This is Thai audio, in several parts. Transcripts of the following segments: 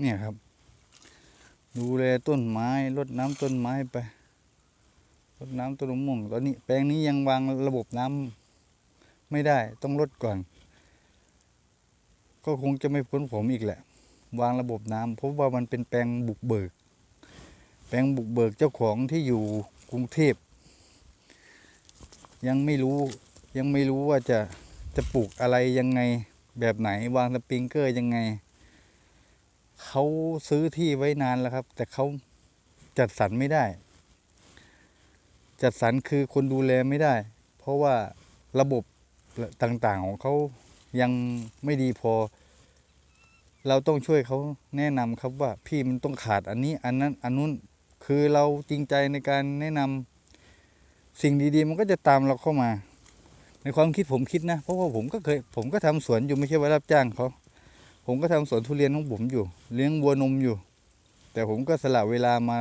เนี่ยครับ ดูแลต้นไม้รดน้ำต้นไม้ไปรดน้ำต้นมะม่วงตอนนี้แปลงนี้ยังวางระบบน้ำไม่ได้ต้องลดก่อน ก็คงจะไม่พ้นผมอีกแหละ วางระบบน้ำเพราะว่ามันเป็นแปลงบุกเบิก แปลงบุกเบิกเจ้าของที่อยู่กรุงเทพ ยังไม่รู้ยังไม่รู้ว่าจะจะปลูกอะไรยังไงแบบไหนวางสปริงเกอร์ยังไง เขาซื้อที่ไว้นานแล้วครับ แต่เขาจัดสรรไม่ได้ จัดสรรคือคนดูแลไม่ได้ เพราะว่าระบบต่างๆของเขายังไม่ดีพอ เราต้องช่วยเขาแนะนำครับว่าพี่มันต้องขาดอันนี้ อันนั้นอันนู้นคือเราจริงใจในการแนะนำสิ่งดีๆ มันก็จะตามเราเข้ามา ในความคิดผมคิดนะ เพราะว่าผมก็เคยผมก็ทำสวนอยู่ไม่ใช่ว่ารับจ้างเขา ผมก็ทำสวนทุเรียนของผมอยู่ เลี้ยงวัวนมอยู่ แต่ผมก็สละเวลามา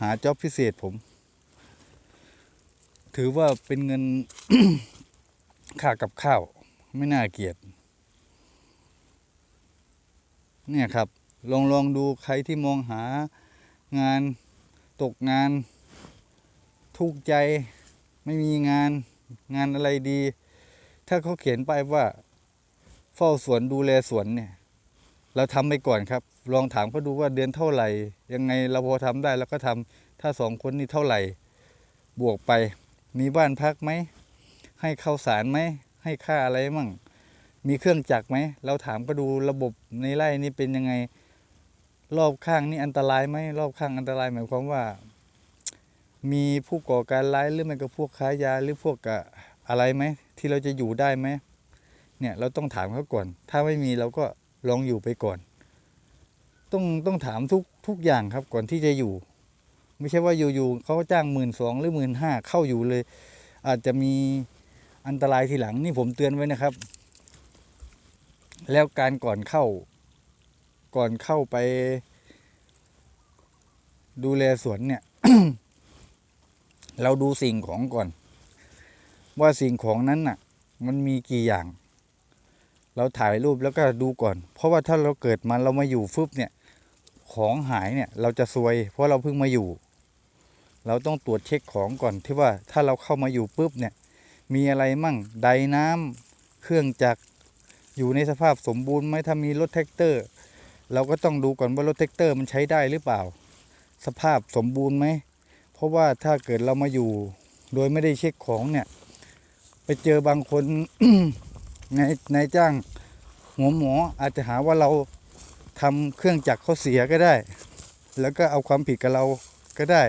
หาจ็อบพิเศษผม ถือว่าเป็นเงินค่ากับข้าว ไม่น่าเกลียดเนี่ยครับ ลองลองดูใครที่มองหางานตกงาน ทุกข์ใจไม่มีงานงานอะไรดี ถ้าเขาเขียนไปว่า เฝ้าสวนดูแลสวนเนี่ย เราทำไปก่อนครับ ลองถามเขาดูว่าเดือนเท่าไหร่ ยังไงเราพอทำได้เราก็ทำถ้าสองคนนี่เท่าไหร่ บวกไป มีบ้านพักไหม ให้ข้าวสารไหม ให้ค่าอะไรมั่ง มีเครื่องจักรไหม เราถามก็ดูระบบในไร่นี่เป็นยังไง รอบข้างนี่อันตรายไหม รอบข้างอันตรายหมายความว่า มีผู้ก่อการร้ายหรือไม่ก็พวกค้ายาหรือพวกอะไรไหม ที่เราจะอยู่ได้ไหม เนี่ยเราต้องถามเขาก่อน ถ้าไม่มีเราก็ ลองอยู่ไปก่อน ต้องต้องถามทุกทุกอย่างครับก่อนที่จะอยู่ ไม่ใช่ว่าอยู่ๆเขาจ้างหมื่นสองหรือหมื่นห้าเข้าอยู่เลย อาจจะมีอันตรายทีหลังนี่ผมเตือนไว้นะครับ แล้วการก่อนเข้า ก่อนเข้าไป ดูแลสวนเนี่ย เราดูสิ่งของก่อน ว่าสิ่งของนั้นน่ะ มันมีกี่อย่าง เราถ่ายรูปแล้วก็ดูก่อน เพราะว่าถ้าเราเกิดมาเรามาอยู่ฟึบเนี่ยของหายเนี่ยเราจะซวย เพราะเราเพิ่งมาอยู่ เราต้องตรวจเช็คของก่อนที่ว่าถ้าเราเข้ามาอยู่ปุ๊บเนี่ยมีอะไรมั่งไดน้ำเครื่องจักรอยู่ในสภาพสมบูรณ์ไหมถ้ามีรถแท็กเตอร์ เราก็ต้องดูก่อนว่ารถแท็กเตอร์มันใช้ได้หรือเปล่า สภาพสมบูรณ์ไหมเพราะว่าถ้าเกิดเรามาอยู่ โดยไม่ได้เช็คของเนี่ย ไปเจอบางคน ในนายจ้างหัวหมออาจจะหาว่าเราทำเครื่องจักรเขาเสียก็ได้ แล้วก็เอาความผิดกับเราก็ได้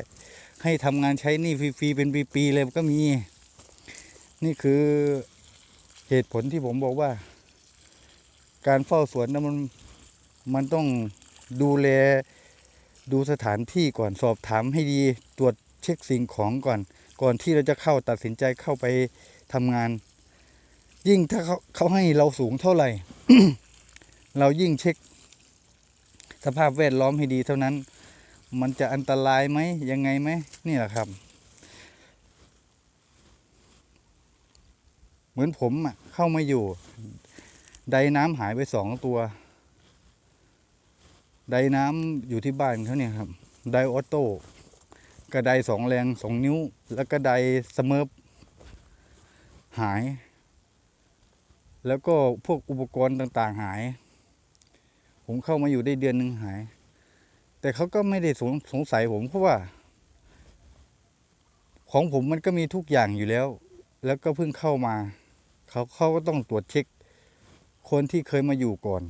ให้ทำงานใช้หนี่ฟรีๆเป็นปีๆเลยก็มี นี่คือเหตุผลที่ผมบอกว่า การเฝ้าสวนนะมันมันต้องดูแลดูสถานที่ก่อนสอบถามให้ดีตรวจเช็คสิ่งของก่อน ก่อนที่เราจะเข้าตัดสินใจเข้าไปทำงาน ยิ่งถ้าเขาเขาให้เราสูงเท่าไหร่ เรายิ่งเช็ค สภาพแวดล้อมให้ดีเท่านั้น มันจะอันตรายไหมยังไงไหมนี่แหละครับ เหมือนผมอะเข้ามาอยู่ ไดน้ำหายไปสองตัวไดน้ำอยู่ที่บ้านเขาเนี่ยครับ ไดออโต้กระไดสองแรงสองนิ้ว แล้วก็ไดสเมิร์ฟหาย แล้วก็พวกอุปกรณ์ต่างๆหาย ผมเข้ามาอยู่ได้เดือนหนึ่งหาย แต่เขาก็ไม่ได้สงสงสัยผมเพราะว่า ของผมมันก็มีทุกอย่างอยู่แล้ว แล้วก็เพิ่งเข้ามา เขาเขาก็ต้องตรวจเช็ค คนที่เคยมาอยู่ก่อน